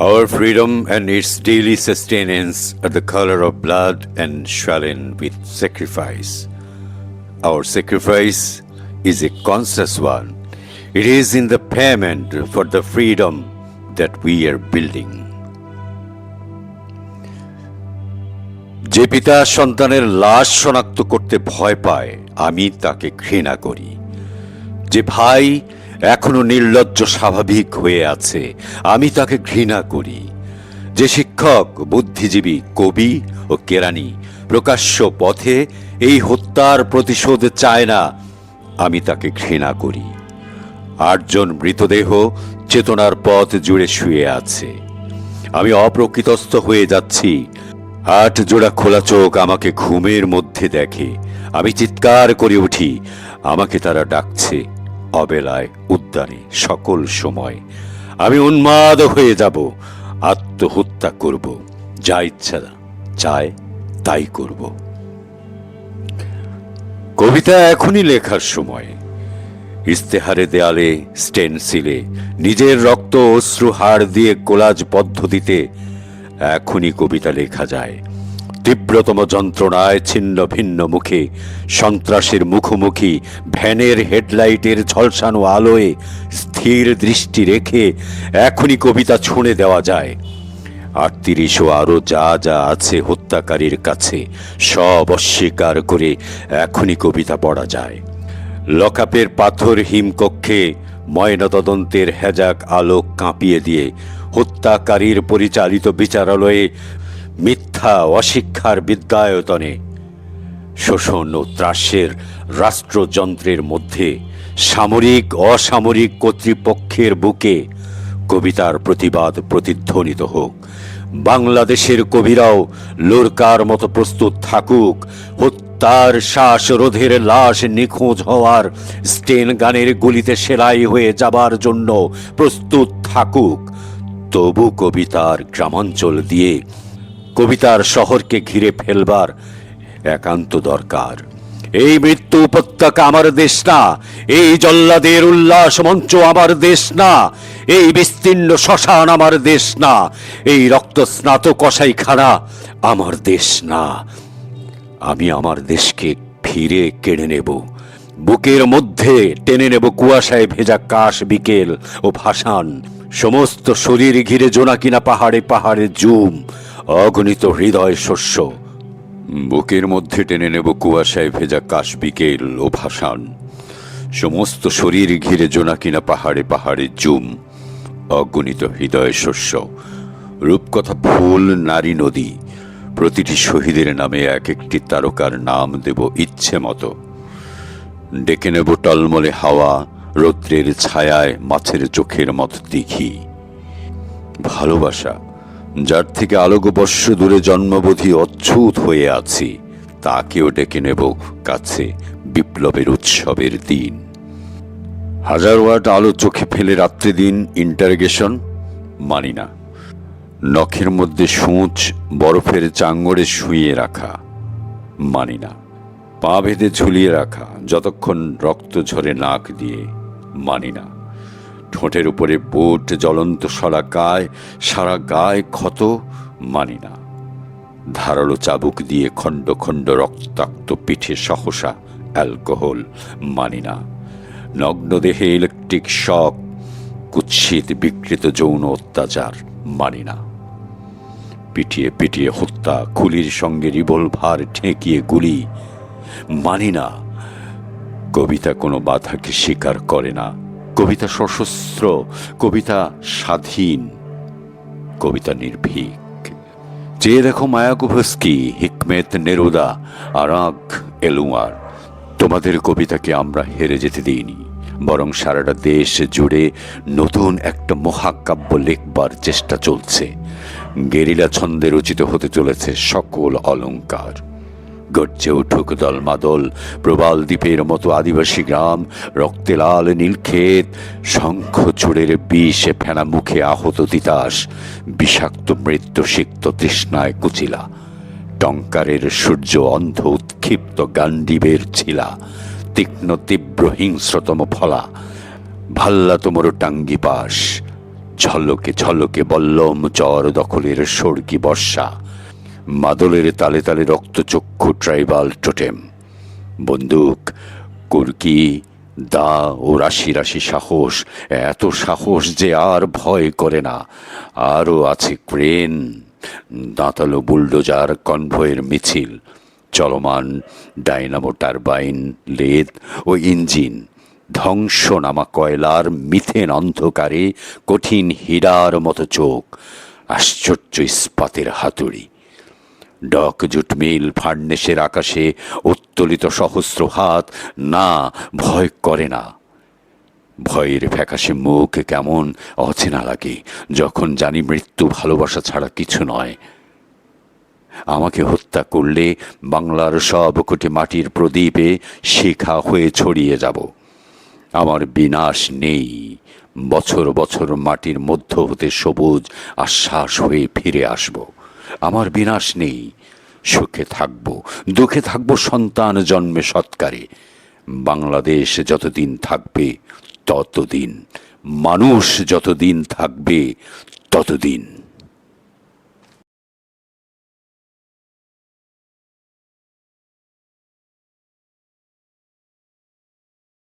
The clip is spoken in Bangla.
Our freedom and its daily sustenance are the color of blood and swollen with sacrifice. Our sacrifice is a conscious one. It is in the payment for the freedom that we are building. যে পিতা সন্তানের লাশ শনাক্ত করতে ভয় পায় আমি তাকে ঘৃণা করি যে ভাই এখনও নির্লজ্জ স্বাভাবিক হয়ে আছে। আমি তাকে ঘৃণা করি। যে শিক্ষক, বুদ্ধিজীবী, কবি ও কেরানি প্রকাশ্য পথে এই হত্যার প্রতিশোধ চায় না, আমি তাকে ঘৃণা করি। আটজন মৃতদেহ চেতনার পথ জুড়ে শুয়ে আছে। আমি অপ্রকৃতস্থ হয়ে যাচ্ছি। আট জোড়া খোলা চোখ আমাকে ঘুমের মধ্যে দেখে। আমি চিৎকার করে উঠি। আমাকে তারা ডাকছে। অবেলায় উদ্যানে সকল সময়। আমি উন্মাদ হয়ে যাব, আত্মহত্যা করব, যা ইচ্ছা চায় তাই করব। কবিতা এখনই লেখার সময়। ইস্তেহারে দেয়ালে, স্টেনসিলে, নিজের রক্ত অশ্রু হাড় দিয়ে কোলাজ পদ্ধতিতে এখনই কবিতা লেখা যায়। তীব্রতম যন্ত্রণায় ছিন্ন ভিন্ন মুখে। সন্ত্রাসের মুখোমুখি, ভ্যানের হেডলাইটের ঝলসানো আলোয় স্থির দৃষ্টি রেখে এখনই কবিতা ছুঁড়ে দেওয়া যায়। আটত্রিশ ও আরও যা যা আছে হত্যাকারীর কাছে, সব অস্বীকার করে এখনই কবিতা পড়া যায়। লকাপের পাথর হিমকক্ষে ময়নাতদন্তের হেজাক আলোক কাঁপিয়ে দিয়ে হত্যাকারীর পরিচালিত বিচারালয়ে মিথ্যা অশিক্ষার বিদ্যায়তনে, শোষণ ও ত্রাসের রাষ্ট্রযন্ত্রের মধ্যে সামরিক অসামরিক কর্তৃপক্ষের বুকে কবিতার প্রতিবাদ প্রতিধ্বনিত হোক। বাংলাদেশের কবিরাও লোরকার মতো প্রস্তুত থাকুক। হত্যার শ্বাসরোধের লাশ নিখোঁজ হওয়ার স্টেন গানের গুলিতে সেলাই হয়ে যাবার জন্য প্রস্তুত থাকুক। তবু কবিতার গ্রামাঞ্চল দিয়ে কবিতার শহরকে ঘিরে ফেলবার একান্ত দরকার। এই মৃত্যু উপত্যকা আমার দেশ না, এই জল্লাদের উল্লাস মঞ্চ আমার দেশ না, এই বিস্তীর্ণ শ্মশান আমার দেশ না, এই রক্ত স্নাত কসাইখানা আমার দেশ না। আমি আমার দেশকে ফিরে কেড়ে নেব, বুকের মধ্যে টেনে নেব কুয়াশায় ভেজা কাশ বিকেল ও ভাসান, সমস্ত শরীর ঘিরে জোনাকিনা পাহাড়ে পাহাড়ে জুম অগণিত হৃদয় শস্য। বুকের মধ্যে টেনে নেব কুয়াশায় ভেজা কাশ বিকেল ও ভাসান সমস্ত শরীর ঘিরে জোনাকিনা পাহাড়ে পাহাড়ে জুম। অগণিত হৃদয় শস্য। রূপকথা ফুল, নারী, নদী। প্রতিটি শহীদের নামে এক একটি তারকার নাম দেব ইচ্ছে মতো। ডেকে নেব টলমলে হাওয়া, রৌদ্রের ছায়ায় মাছের চোখের মতো দিঘি। ভালোবাসা যার থেকে আলোকবর্ষ দূরে জন্মবোধি অচ্ছুত হয়ে আছি, তাকেও ডেকে নেব কাছে বিপ্লবের উৎসবের দিন। হাজার ওয়াট আলো চোখে ফেলে রাত্রি দিন ইন্টারগেশন মানি না। নখের মধ্যে সূচ বরফের চাঙ্গড়ে শুইয়ে রাখা? মানি না। পা ভেদে ঝুলিয়ে রাখা, যতক্ষণ রক্ত ঝরে নাক দিয়ে? মানি না। ঠোঁটের উপরে বুট জ্বলন্ত সরা গায়ে, সারা গায়ে ক্ষত মানি না। ধারালো চাবুক দিয়ে খণ্ড খণ্ড রক্তাক্ত পিঠে সহসা অ্যালকোহল মানি না। নগ্ন দেহে ইলেকট্রিক শক, কুৎসিত বিকৃত যৌন অত্যাচার মানি না। পিটিয়ে পিটিয়ে হত্যা, খুলির সঙ্গে রিভলভার ঠেকিয়ে গুলি মানি না। কবিতা কোনো বাধাকে স্বীকার করে না। কবিতা সশস্ত্র, কবিতা স্বাধীন, কবিতা নির্ভীক। চেয়ে দেখো মায়াকুভস্কি হিকমেত নেরুদা আরাক এলুয়ার। তোমাদের কবিতাকে আমরা হেরে যেতে দিইনি, বরং সারাটা দেশ জুড়ে নতুন একটা মহাকাব্য লেখবার চেষ্টা চলছে। গেরিলা ছন্দে রচিত হতে চলেছে সকল অলংকার গর্জে উঠুক দলমাদল, প্রবাল দ্বীপের মতো আদিবাসী গ্রাম, রক্তে লাল নীলক্ষেত, শঙ্খ চূড়ের বিষে ফেনা মুখে আহত তিতাস, বিষাক্ত মৃত্যু সিক্ত তৃষ্ণায় কুচিলা, টঙ্কারের সূর্য অন্ধ উৎক্ষিপ্ত গান্ডীবের ছিলা, তীক্ষ্ণ তীব্র হিংস্রতম ফলা, ভাল্লা তোমর টাঙ্গি পাশ, ঝলকে ঝলকে বল্লম চর দখলের সর্গি বর্ষা মাদলের তালে তালে রক্তচক্ষু ট্রাইবাল টোটেম। বন্দুক, কুর্কি, দা ও রাশি রাশি সাহস, এত সাহস যে আর ভয় করে না। আরও আছে ক্রেন, দাঁতালো বুলডোজার, কনভয়ের মিছিল, চলমান ডাইনামো টারবাইন, লেদ ও ইঞ্জিন, ধ্বংস নামা কয়লার মিথেন অন্ধকারে কঠিন হীরার মতো চোখ, আশ্চর্য ইস্পাতের হাতুড়ি। ডক জুট মিল ফার্নেসের আকাশে উত্তোলিত সহস্র হাত, না, ভয় করে না। ভয়ের ফ্যাকাশে মুখ কেমন অচেনা লাগে, যখন জানি মৃত্যু ভালোবাসা ছাড়া কিছু নয়। আমাকে হত্যা করলে বাংলার সব কোটি মাটির প্রদীপে শিখা হয়ে ছড়িয়ে যাব। আমার বিনাশ নেই। বছর বছর মাটির মধ্য হতে সবুজ আশ্বাস হয়ে ফিরে আসব। আমার বিনাশ নেই। সুখে থাকব, দুঃখে থাকব, সন্তান জন্মে সৎকারে। বাংলাদেশ যতদিন থাকবে, ততদিন, মানুষ যতদিন থাকবে, ততদিন।